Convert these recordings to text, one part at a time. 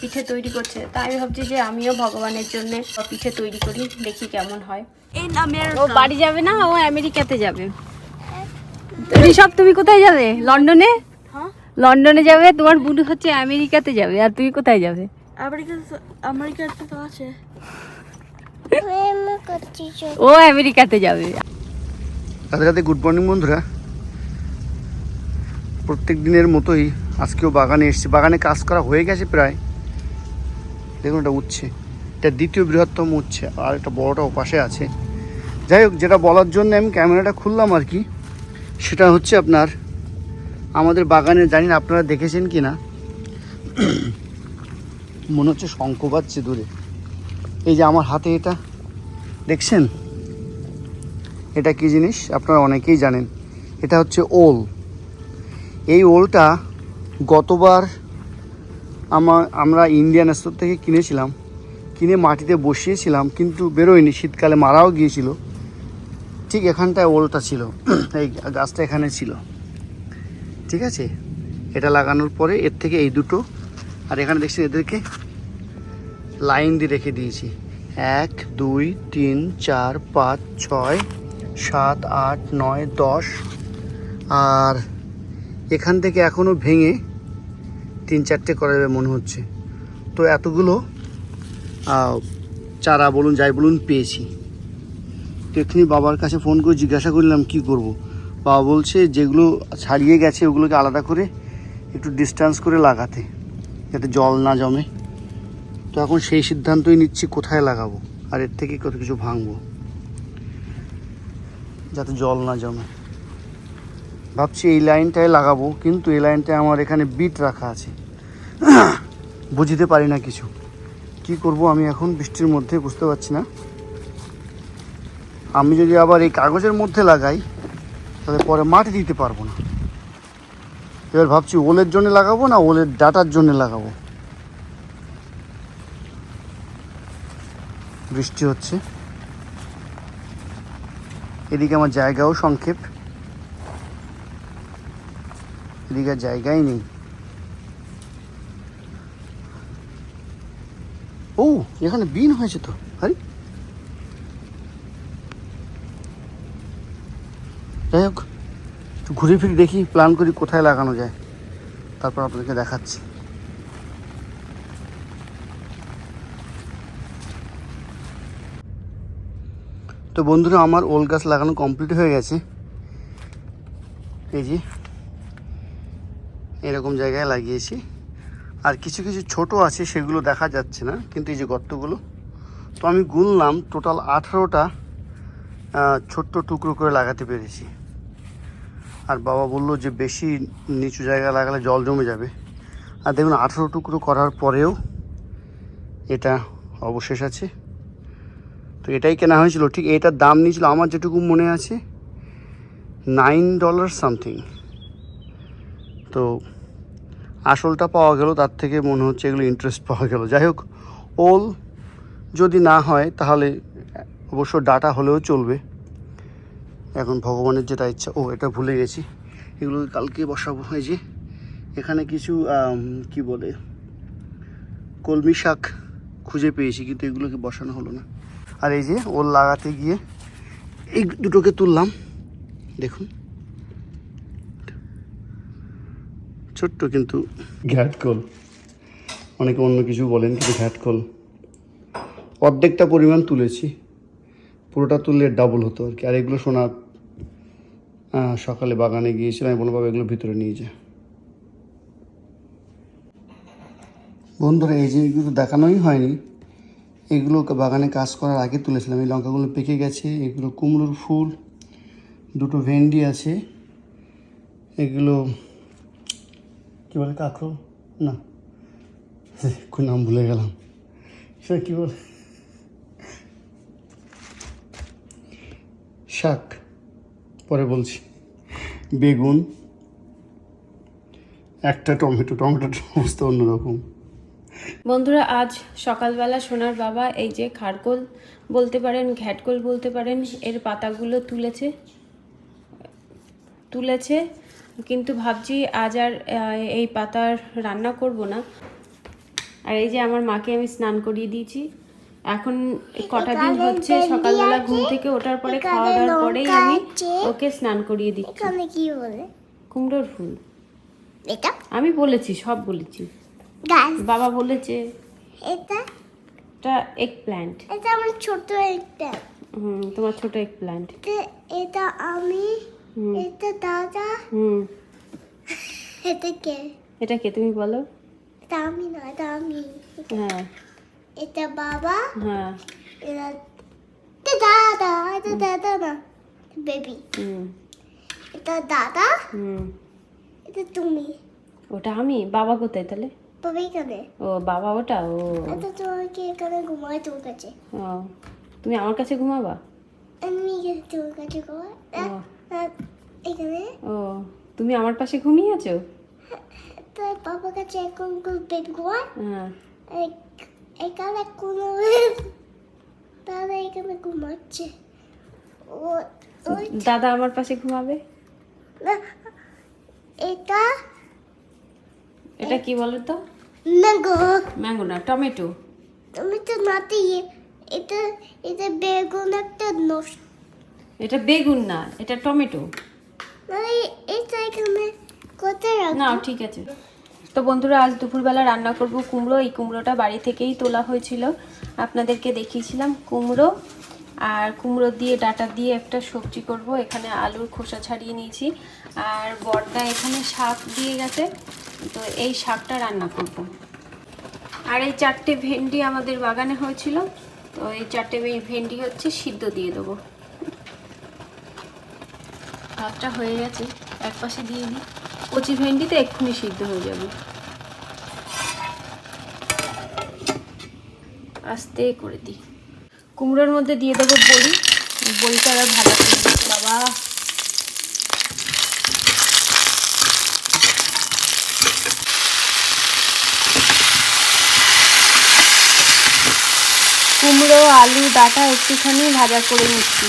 পিঠে তৈরি করছে। তাই আমি ভাবছি যে আমিও ভগবানের জন্য পিঠে তৈরি করি দেখি কেমন হয়। ও বাড়ি যাবে না? ও আমেরিকাতে যাবে। ঋষভ তুমি কোথায় যাবে? লন্ডনে? হ্যাঁ। লন্ডনে যাবে? তোমার বুনু হচ্ছে আমেরিকাতে যাবে। আর তুমি কোথায় যাবে? আমেরিকাতে তো আছে। ও আমেরিকাতে যাবে। রাতে রাতে গুড মর্নিং বন্ধুরা। প্রত্যেক দিনের মতোই আজকেও বাগানে এসেছি। বাগানে কাজ করা হয়ে গেছে প্রায়। দেখুন এটা উচ্ছে। এটা দ্বিতীয় বৃহত্তম উচ্ছে, আর একটা বড়টা ওপাশে আছে। যাই হোক, যেটা বলার জন্য আমি ক্যামেরাটা খুললাম আর কি, সেটা হচ্ছে আপনার, আমাদের বাগানে জানি না আপনারা দেখেছেন কি না মনে হচ্ছে শঙ্খ বাজছে দূরে। এই যে আমার হাতে এটা, দেখছেন? এটা কি জিনিস? আপনারা অনেকেই জানেন। এটা হচ্ছে ওল। এই ওলটা গতবার আমার আমরা ইন্ডিয়ান স্টোর থেকে কিনেছিলাম। কিনে মাটিতে বসিয়েছিলাম, কিন্তু বেরোয়নি। শীতকালে মারাও গিয়েছিল। ঠিক এখানটায় ওলটা ছিল। এই গাছটা এখানে ছিল। ঠিক আছে? এটা লাগানোর পরে এর থেকে এই দুটো। আর এখানে দেখছেন এদেরকে লাইন দিয়ে রেখে দিয়েছি। এক, দুই, তিন, চার, পাঁচ, ছয়, সাত, আট, নয়, দশ। আর এখান থেকে এখনও ভেঙে তিন চারটে করা যাবে মনে হচ্ছে। তো এতগুলো চারা বলুন, যাই বলুন, পেয়েছি। তো এক্ষুনি বাবার কাছে ফোন করে জিজ্ঞাসা করলাম, কি করব। বাবা বলছে, যেগুলো ছাড়িয়ে গেছে, ওগুলোকে আলাদা করে একটু ডিস্টেন্স করে লাগাতে, যাতে জল না জমে। তো এখন সেই সিদ্ধান্তই নিচ্ছি, কোথায় লাগাবো? আর এর থেকে কত কিছু ভাঙবো? যাতে জল না জমে। ভাবছি এই লাইনটায় লাগাবো, কিন্তু এই লাইনটায় আমার এখানে বিট রাখা আছে। বুঝতে পারি না কিছু। কি করব আমি এখন বৃষ্টির মধ্যে বুঝতে পারছি না। আমি যদি আবার এই কাগজের মধ্যে লাগাই, তাহলে পরে মাটি দিতে পারব না। এবার ভাবছি ওলের জন্য লাগাবো না ওলের ডাটার জন্য লাগাবো। বৃষ্টি হচ্ছে। এদিকে আমার জায়গাও সংক্ষেপ। এদিকে জায়গাই নেই। ও, এখানে বিন হয়েছে তো। আরে। যাই হোক, ঘুরে ফিরে দেখি প্ল্যান করি কোথায় লাগানো যায়। তারপর আপনাদেরকে দেখাচ্ছি। তো বন্ধুরা, আমার ওল গাছ লাগানো কমপ্লিট হয়ে গেছে। এই যে, এরকম জায়গায় লাগিয়েছি। আর কিছু কিছু ছোট আছে, সেগুলো দেখা যাচ্ছে না, কিন্তু এই যে গর্তগুলো। তো আমি গুনলাম, টোটাল আঠারোটা ছোট্ট টুকরো করে লাগাতে পেরেছি। আর বাবা বলল যে বেশি নিচু জায়গা লাগালে জল জমে যাবে। আর দেখুন, আঠারো টুকরো করার পরেও এটা অবশেষ আছে। তো এটাই কেনা হয়েছিল। ঠিক এটার দাম নিয়েছিল, আমার যেটুকু মনে আছে, নাইন ডলার সামথিং। তো আসলটা পাওয়া গেল, তার থেকে মনে হচ্ছে এগুলো ইন্টারেস্ট পাওয়া গেল। যাই হোক ওল যদি না হয়, তাহলে অবশ্য ডাটা হলেও চলবে। এখন ভগবানের যেটা ইচ্ছা, ও এটা ভুলে গেছি। এগুলো কালকে বসাবো। এই যে, এখানে কিছু কি বলে, কলমি শাক খুঁজে পেয়েছি, কিন্তু এগুলোকে বসানো হলো না। আর এই যে, ওল লাগাতে গিয়ে এই দুটোকে তুললাম। দেখুন। ছোট্ট কিন্তু ঘ্যাটকল অনেকে অন্য কিছু বলেন কিন্তু ঘ্যাটকল অর্ধেকটা পরিমাণ তুলেছি। পুরোটা তুললে ডাবল হতো আর কি। আর এগুলো সোনা সকালে বাগানে গিয়েছিলাম আমি বলব এগুলো ভিতরে নিয়ে যায় বন্ধুরা এই জিনিসগুলো এগুলো দেখানোই হয়নি। এগুলো বাগানে কাজ করার আগে তুলেছিলাম। এই লঙ্কাগুলো পেকে গেছে এগুলো কুমড়োর ফুল দুটো ভেন্ডি আছে। এগুলো কী বলে কাঁকড়ো না। কোন নাম ভুলে গেলাম। সেটা কী বলে? শাক। পরে বলছি। বেগুন। একটা টমেটো। টমেটোর অবস্থা অন্যরকম। বন্ধুরা আজ সকালবেলা সোনার বাবা এই যে খারকোল বলতে পারেন ঘ্যাটকোল বলতে পারেন এর পাতাগুলো তুলেছে। তুলেছে। কিন্তু ভাবছি আজ আর এই পাতার রান্না করব না। আর এই যে আমার মাকে আমি স্নান করিয়ে দিয়েছি। এখন কটা দিন হচ্ছে সকালবেলা ঘুম থেকে ওঠার পরে খাওয়া দাওয়ার পরেই আমি ওকে স্নান করিয়ে দিচ্ছি। কি বলে? কুমড়োর ফুল। এটা? আমি বলেছি সব বলেছি। বাবা বলেছে। এটা? এটা এগ প্ল্যান্ট এটা আমার ছোট একটা হুম তোমার ছোট এক প্ল্যান্ট এটা আমি এটা দাদা। হুম। এটা কে? এটা কে তুমি বলো? এটা আমি না এটা আমি। হ্যাঁ। এটা বাবা। হ্যাঁ। এটা দাদা এটা দাদা না বেবি। হুম। এটা দাদা। হুম। এটা তুমি। ওটা আমি? বাবা কোথায় তাহলে? বাবা এখানে। ও বাবা ওটা? ও। এটা তোমাকে এখানে ঘুমায় তোর কাছে। ও। তুমি আমার কাছে ঘুমাবা? আমি তোর কাছে ঘুমাই। এখানে? ও তুমি আমার পাশে ঘুমিয়ে আছো? তো বাবার কাছে এখন বেড ঘুমায় হ্যাঁ। এখানে কোনো দাদা এখানে ঘুমাচ্ছে। ও দাদা আমার পাশে ঘুমাবে? না এটা এটা কি বলো তো ম্যাঙ্গো। ম্যাঙ্গো না টমেটো। তো নাতে এটা এটা বেগুন একটা নষ্ট এটা বেগুন না এটা টমেটো। না ঠিক আছে। তো বন্ধুরা আজ দুপুরবেলা রান্না করব কুমড়ো। এই কুমড়োটা বাড়ি থেকেই তোলা হয়েছিল। আপনাদেরকে দেখিয়েছিলাম কুমড়ো। আর কুমড়ো দিয়ে ডাটা দিয়ে একটা সবজি করব। এখানে আলুর খোসা ছাড়িয়ে নিয়েছি। আর বর্দা এখানে শাক দিয়ে গেছে। তো এই শাকটা রান্না করব। আর এই চারটে ভেন্ডি আমাদের বাগানে হয়েছিল। তো এই চারটে ভেন্ডি হচ্ছে সিদ্ধ দিয়ে দেবো। ভাতটা হয়ে গেছে, এক পাশে দিয়ে দিই। কচি ভেন্ডিতে এক্ষুনি সিদ্ধ হয়ে যাবে। আস্তে করে দিই। কুমড়োর মধ্যে দিয়ে দেবো বড়ি। বড়িটা আবার ভালো করে। বাবা! কুমড়ো, আলু, ডাটা একটুখানি ভাজা করে নিচ্ছি।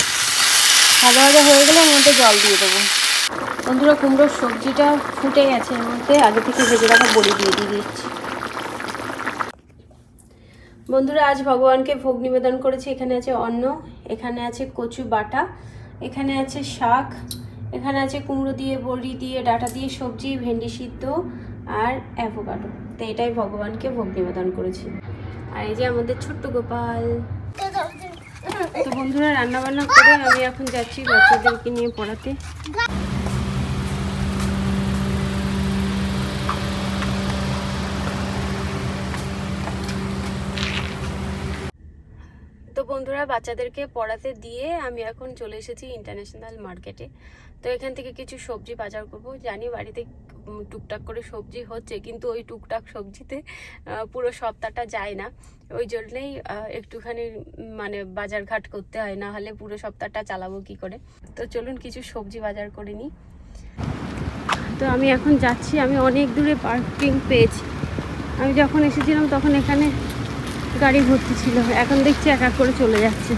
ভাজা ভাজা হয়ে গেলে মধ্যে জল দিয়ে দেবো। বন্ধুরা, কুমড়োর সবজিটা ফুটে গেছে, এর মধ্যে আগে থেকে ভেজে রাখা বড়ি দিয়ে দিয়ে দিচ্ছি। বন্ধুরা, আজ ভগবানকে ভোগ নিবেদন করেছি। এখানে আছে অন্ন, এখানে আছে কচু বাটা, এখানে আছে শাক, এখানে আছে কুমড়ো দিয়ে, বড়ি দিয়ে, ডাটা দিয়ে সবজি, ভেন্ডি সিদ্ধ আর অ্যাভোকাডো। তো এটাই ভগবানকে ভোগ নিবেদন করেছি। আর এই যে আমাদের ছোট্ট গোপাল। তো বন্ধুরা রান্না বান্না করে আমি এখন যাচ্ছি বাচ্চাদেরকে নিয়ে পড়াতে। তো বন্ধুরা, বাচ্চাদেরকে পড়াতে দিয়ে আমি এখন চলে এসেছি ইন্টারন্যাশনাল মার্কেটে তো এখান থেকে কিছু সবজি বাজার করব। জানি বাড়িতে টুকটাক করে সবজি হচ্ছে, কিন্তু ওই টুকটাক সবজিতে পুরো সপ্তাহটা যায় না। ওই জন্যেই একটুখানি মানে বাজার ঘাট করতে হয়, না হলে পুরো সপ্তাহটা চালাবো কি করে? তো চলুন কিছু সবজি বাজার করে নিই। তো আমি এখন যাচ্ছি, আমি অনেক দূরে পার্কিং পেয়েছি। আমি যখন এসেছিলাম তখন এখানে গাড়ি ভর্তি ছিল। এখন দেখছি এক এক করে চলে যাচ্ছে।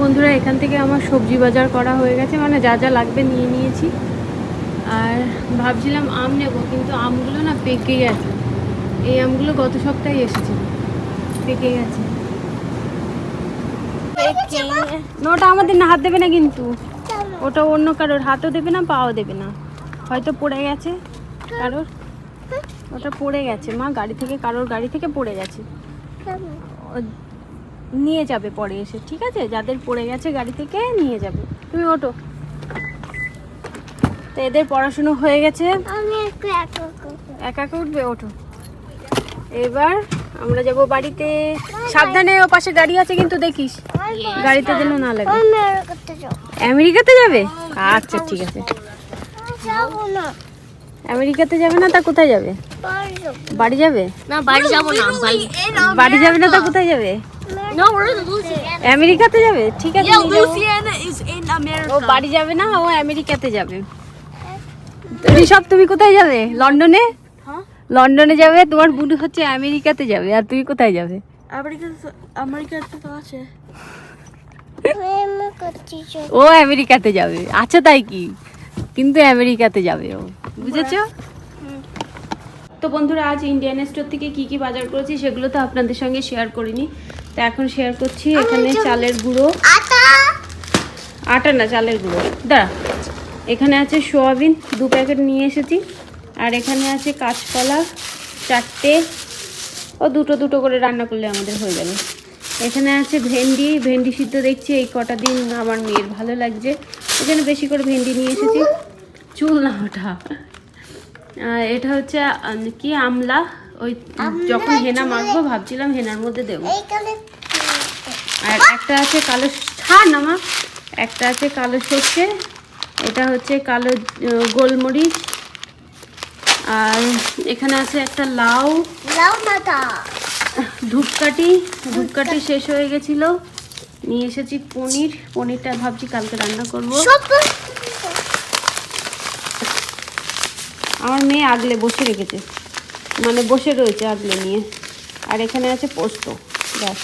বন্ধুরা এখান থেকে আমার সবজি বাজার করা হয়ে গেছে। মানে যা যা লাগবে নিয়ে নিয়েছি। আর ভাবছিলাম আম নেব কিন্তু আমগুলো না পেকে গেছে। এই আমগুলো গত সপ্তাহে এসেছে। পেকে গেছে। না, ওটা আমাদের না হাত দেবে না কিন্তু। ওটা অন্য কারোর হাতও দেবে না পাও দেবে না। হয়তো পড়ে গেছে কারোর। ওটা পড়ে গেছে মা গাড়ি থেকে কারোর গাড়ি থেকে পড়ে গেছে। নিয়ে যাবে পরে এসে ঠিক আছে? যাদের পড়ে গেছে গাড়ি থেকে নিয়ে যাবে। তুমি ওটো তো এদের পড়াশুনো হয়ে গেছে। একা উঠবে। ওঠো। এবার আমরা যাব বাড়িতে। সাবধানে ও পাশে গাড়ি আছে কিন্তু দেখিস। গাড়িতে যেন না লাগে। আমেরিকাতে যাবে। আচ্ছা ঠিক আছে। আমেরিকাতে যাবে না তা কোথায় যাবে? বাড়ি যাবে। না বাড়ি যাব না বাড়ি যাবে না তা কোথায় যাবে? No, we're in Louisiana. আমেরিকাতে যাবে? ঠিক আছে Yeah, Louisiana is in ও. বাড়ি যাবে না? ও আমেরিকাতে যাবে। ঋষভ তুমি কোথায় যাবে? লন্ডনে? লন্ডনে যাবে? তোমার বুড়ি হচ্ছে আমেরিকাতে যাবে। আর তুমি কোথায় যাবে? আমেরিকা আমেরিকাতে তো আছে। আমি করতে যাব ও আমেরিকাতে যাবে। আচ্ছা তাই কি? কিন্তু আমেরিকাতে যাবে ও। বুঝেছ? তো বন্ধুরা আজ ইন্ডিয়ান স্টোর থেকে কি কি বাজার করেছি সেগুলো তো আপনাদের সঙ্গে শেয়ার করিনি। তো এখন শেয়ার করছি এখানে চালের গুঁড়ো। আটা। আটা না চালের গুঁড়ো। দাঁড়া। এখানে আছে সোয়াবিন দু প্যাকেট নিয়ে এসেছি। আর এখানে আছে কাঁচকলা চারটে। ও দুটো দুটো করে রান্না করলে আমাদের হয়ে যাবে। এখানে আছে ভেন্ডি। ভেন্ডি সিদ্ধ দেখছি এই কটা দিন আমার মেয়ের ভালো লাগছে। এখানে বেশি করে ভেন্ডি নিয়ে এসেছি। চুল। না ওটা এটা হচ্ছে কি আমলা? ওই যখন হেনা মাখবো ভাবছিলাম হেনার মধ্যে দেবো। আর একটা আছে কালো ছাড় না মা একটা আছে কালো সর্ষে এটা হচ্ছে কালো গোলমরিচ। আর এখানে আছে একটা লাউ। লাউ মাথা। ধূপকাঠি ধূপকাঠি। শেষ হয়ে গেছিল। নিয়ে এসেছি পনির। পনিরটা ভাবছি কালকে রান্না করব। আমার মেয়ে আগলে বসে রেখেছে। মানে বসে রয়েছে আগলে নিয়ে। আর এখানে আছে পোস্ত। ব্যাস।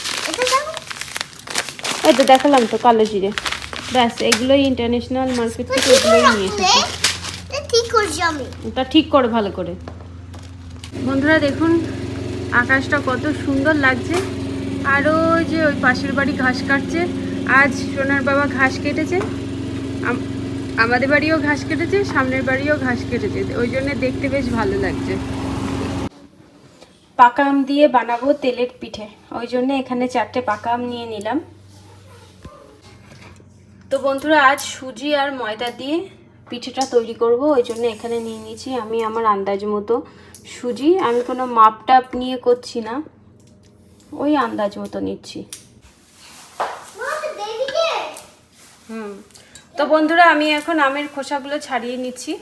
এই তো দেখালাম তো কালো জিরে। ব্যাস, এগুলোই ইন্টারন্যাশনাল মার্কেট থেকে এগুলোই নিয়ে এসেছি। ওটা ঠিক করো ভালো করে। বন্ধুরা দেখুন, আকাশটা কত সুন্দর লাগছে। আরও যে ওই পাশের বাড়ি ঘাস কাটছে। আজ সোনার বাবা ঘাস কেটেছে। আমাদের বাড়িও ঘাস কেটেছে, সামনের বাড়িও ঘাস কেটেছে। ওই জন্য দেখতে বেশ ভালো লাগছে। পাকা আম দিয়ে বানাবো তেলের পিঠে। ওই জন্য এখানে চারটে পাকা আম নিয়ে নিলাম। তো বন্ধুরা আজ সুজি আর ময়দা দিয়ে পিঠেটা তৈরি করব। ওই জন্য এখানে নিয়ে নিয়েছি আমি আমার আন্দাজ মতো সুজি। আমি কোনো মাপ টাপ নিয়ে করছি না। ওই আন্দাজ মতো নিচ্ছি। হুম। তো বন্ধুরা আমি এখন আমের খোসাগুলো ছাড়িয়ে নিচ্ছি।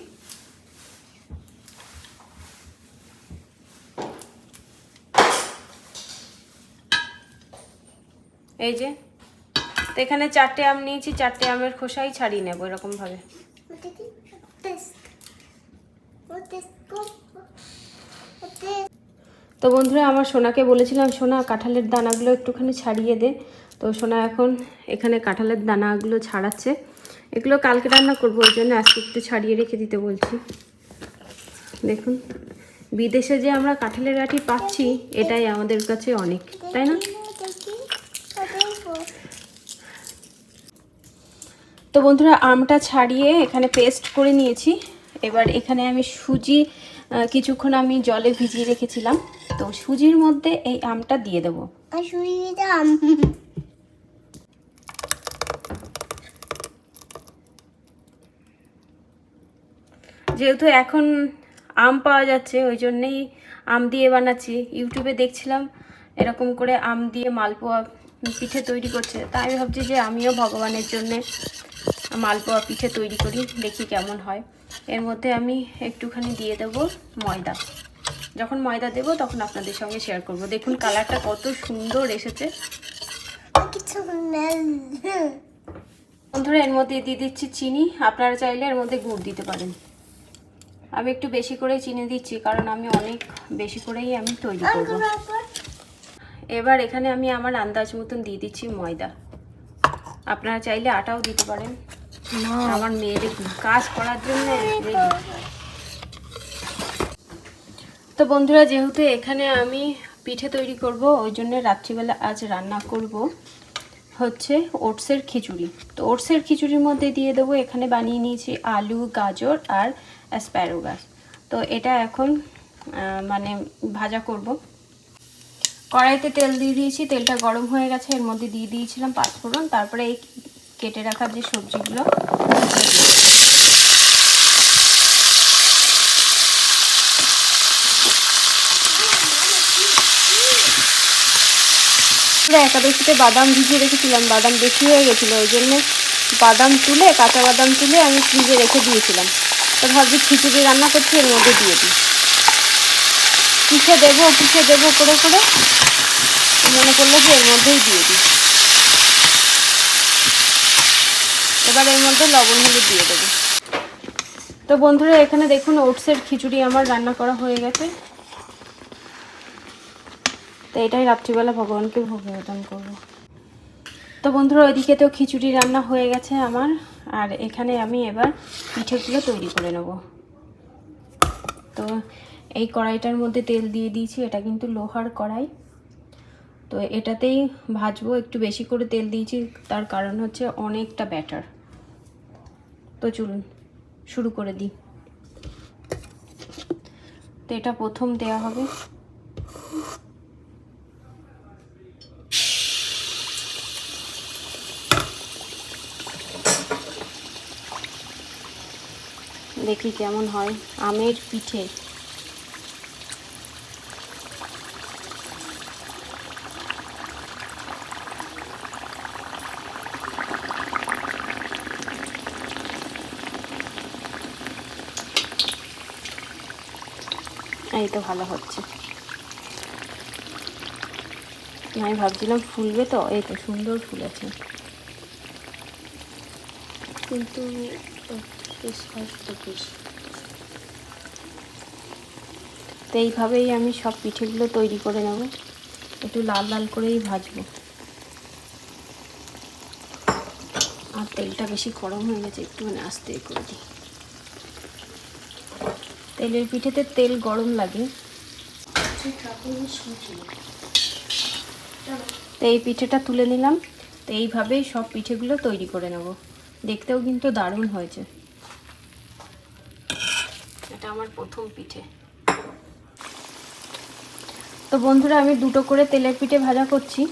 এই যে, তো এখানে চারটে আম নিয়েছি, চারটে আমের খোসাই ছাড়িয়ে নেব এরকমভাবে। তো বন্ধুরা, আমার সোনাকে বলেছিলাম, সোনা, কাঁঠালের দানাগুলো একটুখানি ছাড়িয়ে দে। তো সোনা এখন এখানে কাঁঠালের দানাগুলো ছাড়াচ্ছে। এগুলো কালকে রান্না করব, ওই জন্য আজকে একটু ছাড়িয়ে রেখে দিতে বলছি। দেখুন, বিদেশে যে আমরা কাঁঠালের আটি পাচ্ছি, এটাই আমাদের কাছে অনেক, তাই না? তো বন্ধুরা আমটা ছাড়িয়ে এখানে পেস্ট করে নিয়েছি। এবার এখানে আমি সুজি কিছুক্ষণ আমি জলে ভিজিয়ে রেখেছিলাম। তো সুজির মধ্যে এই আমটা দিয়ে দেবো। যেহেতু এখন আম পাওয়া যাচ্ছে ওই জন্যেই আম দিয়ে বানাচ্ছি। ইউটিউবে দেখছিলাম এরকম করে আম দিয়ে মালপোয়া পিঠে তৈরি করছে। তাই আমি ভাবছি যে আমিও ভগবানের জন্যে মালপোয়া পিঠে তৈরি করি, দেখি কেমন হয়। এর মধ্যে আমি একটুখানি দিয়ে দেবো ময়দা। যখন ময়দা দেবো তখন আপনাদের সঙ্গে শেয়ার করব। দেখুন কালারটা কত সুন্দর এসেছে। বন্ধুরা, এর মধ্যে দিয়ে দিচ্ছি চিনি। আপনারা চাইলে এর মধ্যে গুড় দিতে পারেন। আমি একটু বেশি করে চিনি দিচ্ছি, কারণ আমি অনেক বেশি করেই আমি তৈরি করব। এবার এখানে আমি আমার আন্দাজ মতন দিয়ে দিচ্ছি ময়দা। আপনারা চাইলে আটাও দিতে পারেন। আমার মেয়েদের কাজ করার জন্য তো। বন্ধুরা যেহেতু এখানে আমি পিঠে তৈরি করব ওই জন্য রাত্রিবেলা আজ রান্না করব হচ্ছে ওটসের খিচুড়ি। তো ওটসের খিচুড়ির মধ্যে দিয়ে দেবো এখানে বানিয়ে নিয়েছি আলু গাজর আর অ্যাসপ্যারোগাস তো এটা এখন মানে ভাজা করব। কড়াইতে তেল দিয়ে দিয়েছি, তেলটা গরম হয়ে গেছে, এর মধ্যে দিয়ে দিয়েছিলাম পাঁচফোড়ন তারপরে এই কেটে রাখা যে সবজিগুলো। একাদশীতে বাদাম ভিজিয়ে রেখেছিলাম, বাদাম বেশি হয়ে গেছিল ওই জন্য বাদাম তুলে, কাঁচা বাদাম তুলে আমি ফ্রিজে রেখে দিয়েছিলাম। তো ভাবছি খিচুড়ি রান্না করছি, এর মধ্যে দিয়ে দিই। পিঠে দেবো পিঠে দেবো করে করে। মনে করল যে এর মধ্যেই দিয়ে দিই। এবার এর মধ্যে লবণ হলুদ দিয়ে দেবো। তো বন্ধুরা, এখানে দেখুন ওটসের খিচুড়ি আমার রান্না করা হয়ে গেছে। তো এটাই রাত্রিবেলা ভগবানকে ভোগ নিবেদন করব। তো বন্ধুরা, ওইদিকে তো খিচুড়ি রান্না হয়ে গেছে আমার। আর এখানে আমি এবার পিঠেগুলো তৈরি করে নেব। তো এই কড়াইটার মধ্যে তেল দিয়ে দিয়েছি, এটা কিন্তু লোহার কড়াই। তো এটাতেই ভাজবো, একটু বেশি করে তেল দিয়েছি, তার কারণ হচ্ছে অনেকটা ব্যাটার। তো চলুন, শুরু করে দিই। তো এটা প্রথম দেয়া হবে। দেখি কেমন হয়। আমের পিঠে। এই তো ভালো হচ্ছে। আমি ভাবছিলাম ফুলবে তো এই তো সুন্দর ফুলেছে কিন্তু বেশ। তো এইভাবেই আমি সব পিঠেগুলো তৈরি করে নেব। একটু লাল লাল করেই ভাজবো। আর তেলটা বেশি গরম হয়ে গেছে একটুখানি আস্তে করে দিই। তেলের পিঠেতে তেল গরম লাগে। তো এই পিঠেটা তুলে নিলাম। তো এইভাবেই সব পিঠেগুলো তৈরি করে নেব। দেখতেও কিন্তু দারুণ হয়েছে। এটা আমার প্রথম পিঠে। তো বন্ধুরা, আমি দুটো করে তেলের পিঠে ভাজা করছি।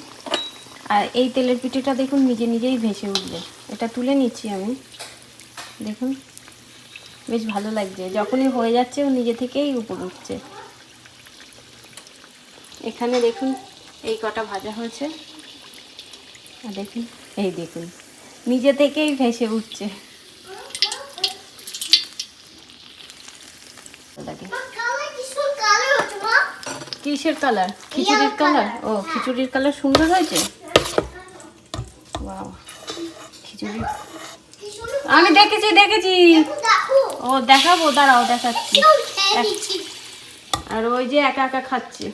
আর এই তেলের পিঠেটা দেখুন, নিজে নিজেই ভেসে উঠবে। এটা তুলে নিচ্ছি আমি। দেখুন। বেশ ভালো লাগছে। যখনই হয়ে যাচ্ছে ও নিজে থেকেই উপর উঠছে। এখানে দেখুন এই কটা ভাজা হয়েছে। আর দেখুন এই দেখুন নিজে থেকেই ভেসে উঠছে। কিসের কালার? খিচুড়ির কালার? ও খিচুড়ির কালার সুন্দর হয়েছে? বাহ খিচুড়ি কি সুন্দর আমি দেখেছি দেখেছি। ও দেখাবো দাঁড়াও দেখাচ্ছি। আর ওই যে একা একা খাচ্ছে।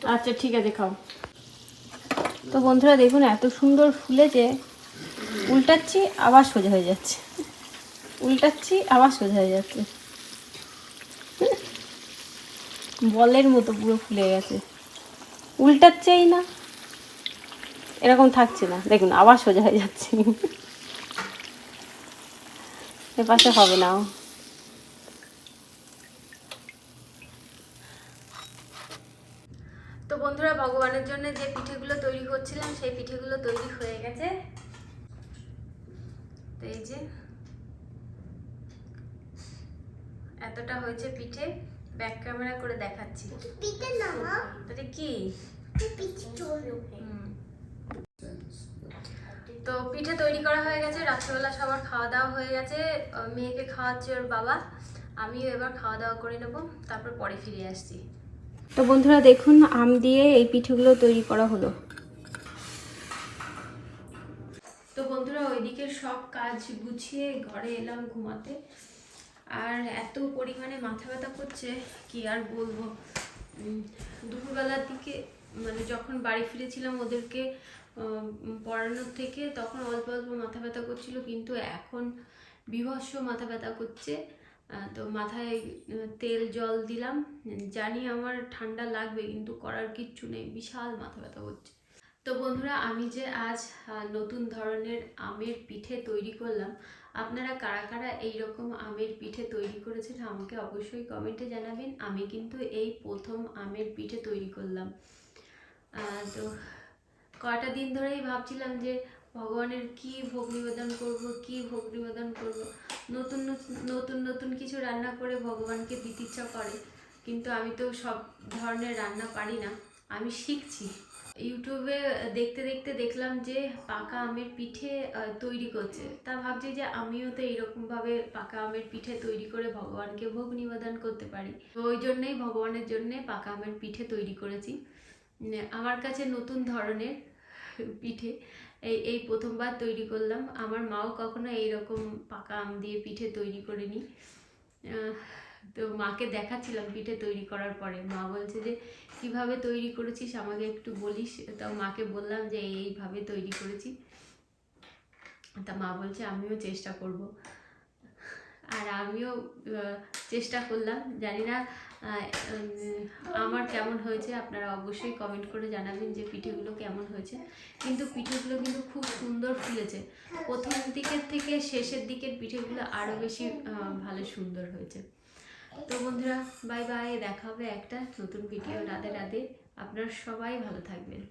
তো। আচ্ছা ঠিক আছে খাও। তো বন্ধুরা দেখুন এত সুন্দর ফুলেছে উল্টাচ্ছি আবার সোজা হয়ে যাচ্ছে। উল্টাচ্ছি আবার সোজা হয়ে যাচ্ছে। বলের মতো পুরো ফুলে গেছে। উল্টাচ্ছেই না। এরকম থাকছে না। দেখুন আবার সোজা হয়ে যাচ্ছে। এ পাশে হবে না। তো বন্ধুরা ভগবানের জন্য যে পিঠেগুলো তৈরি করছিলাম সেই পিঠেগুলো তৈরি হয়ে গেছে। তো এই যে এতটা হয়েছে পিঠে। ব্যাক ক্যামেরা করে দেখাচ্ছি। পিঠে না কি? পিঠে। তো পিঠে তৈরি করা হয়ে গেছে রাত্রেবেলা সবার খাওয়া দাওয়া হয়ে গেছে মেয়েকে খাওয়াচ্ছে ওর বাবা আমিও এবার খাওয়া দাওয়া করে নেব তারপর পরে ফিরে আসছি। তো বন্ধুরা দেখুন আম দিয়ে এই পিঠেগুলো তৈরি করা হলো। তো বন্ধুরা ওইদিকে সব কাজ গুছিয়ে ঘরে এলাম ঘুমাতে আর এত পরিমাণে মাথা ব্যথা করছে কি আর বলব? দুপুরবেলার দিকে মানে যখন বাড়ি ফিরেছিলাম ওদেরকে পড়ানোর থেকে তখন অল্প অল্প মাথা ব্যথা করছিল, কিন্তু এখন বিভৎস মাথা ব্যথা করছে। তো মাথায় তেল, জল দিলাম। জানি আমার ঠান্ডা লাগবে, কিন্তু করার কিচ্ছু নেই, বিশাল মাথা ব্যথা করছে। তো বন্ধুরা, আমি যে আজ নতুন ধরনের আমের পিঠে তৈরি করলাম, আপনারা কারা কারা এই রকম আমের পিঠে তৈরি করেছেন আমাকে অবশ্যই কমেন্টে জানাবেন। আমি কিন্তু এই প্রথম আমের পিঠে তৈরি করলাম। তো কয়টা দিন ধরেই ভাবছিলাম যে ভগবানের কি ভোগ নিবেদন করব, কি ভোগ নিবেদন করব। নতুন নতুন নতুন নতুন কিছু রান্না করে ভগবানকে দিতে ইচ্ছা করে, কিন্তু আমি তো সব ধরনের রান্না পারি না, আমি শিখছি। ইউটিউবে দেখতে দেখতে দেখলাম যে পাকা আমের পিঠে তৈরি করছে। তা ভাবছি যে আমিও তো এইরকমভাবে পাকা আমের পিঠে তৈরি করে ভগবানকে ভোগ নিবেদন করতে পারি। তো ওই জন্যই ভগবানের জন্যে পাকা আমের পিঠে তৈরি করেছি। আমার কাছে নতুন ধরনের পিঠে। এই এই প্রথমবার তৈরি করলাম। আমার মাও কখনো এইরকম পাকা আম দিয়ে পিঠে তৈরি করেনি। তো মাকে দেখাচ্ছিলাম পিঠে তৈরি করার পরে। মা বলছে যে, কীভাবে তৈরি করেছিস? আমাকে একটু বলিস। তাও মাকে বললাম যে, এই- এইভাবে তৈরি করেছি। তা মা বলছে, আমিও চেষ্টা করব। আর আমিও চেষ্টা করলাম। জানি না আমার কেমন হয়েছে আপনারা অবশ্যই কমেন্ট করে জানাবেন যে পিঠেগুলো কেমন হয়েছে। কিন্তু পিঠেগুলো কিন্তু খুব সুন্দর ফুলেছে। প্রথম দিকের থেকে শেষের দিকের পিঠেগুলো আরও বেশি ভালো সুন্দর হয়েছে। তো বন্ধুরা বাই বাই দেখা হবে একটা নতুন ভিডিও রাধে রাধে। আপনারা সবাই ভালো থাকবেন।